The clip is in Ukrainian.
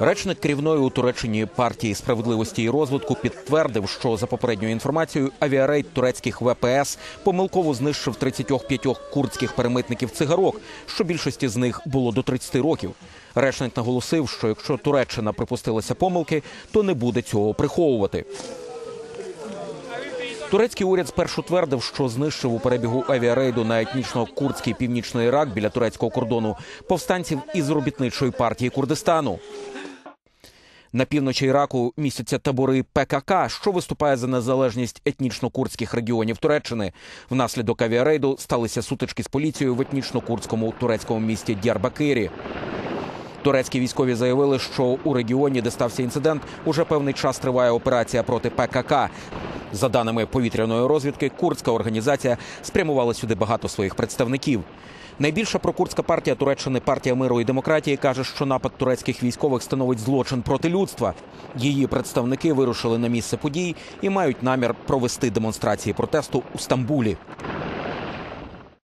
Речник керівної у Туреччині партії справедливості і розвитку підтвердив, що за попередньою інформацією авіарейд турецьких ВПС помилково знищив 35 курдських перемитників цигарок, що більшості з них було до 30 років. Речник наголосив, що якщо Туреччина припустилася помилки, то не буде цього приховувати. Турецький уряд спершу твердив, що знищив у перебігу авіарейду на етнічно-курдський північний Ірак біля турецького кордону повстанців із робітничої партії Курдистану. На півночі Іраку містяться табори ПКК, що виступає за незалежність етнічно-курдських регіонів Туреччини. Внаслідок авіарейду сталися сутички з поліцією в етнічно-курдському турецькому місті Діарбакирі. Турецькі військові заявили, що у регіоні, де стався інцидент, уже певний час триває операція проти ПКК. За даними повітряної розвідки, курдська організація спрямувала сюди багато своїх представників. Найбільша прокурдська партія Туреччини партія миру і демократії каже, що напад турецьких військових становить злочин проти людства. Її представники вирушили на місце подій і мають намір провести демонстрації протесту у Стамбулі.